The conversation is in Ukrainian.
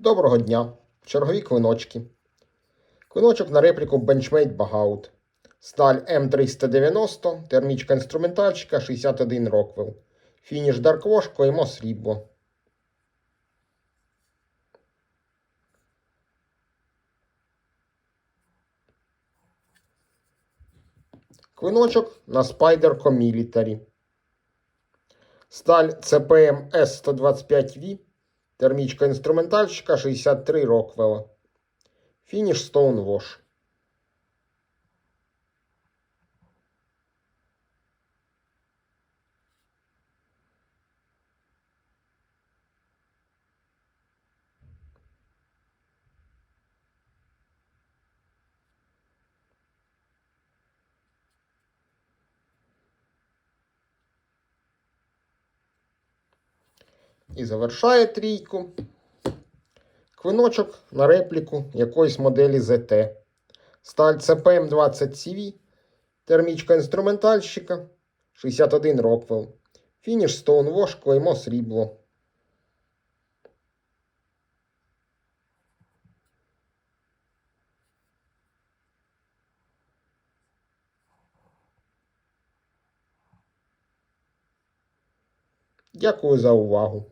Доброго дня! Чергові клиночки. Клиночок на репліку Benchmade Bagout. Сталь М390, термічка інструментальщика 61 Rockwell. Фініш Wash, клеймо срібло. Клиночок на Spyder Military. Сталь CPM S125V. Термічка інструментальщика 63 Rockwell. Фініш Stonewash. І завершає трійку. Клиночок на репліку якоїсь моделі ZT. Сталь CPM 20 CV. Термічка інструментальщика 61 Rockwell. Фініш Stonewash, клеймо срібло. Дякую за увагу.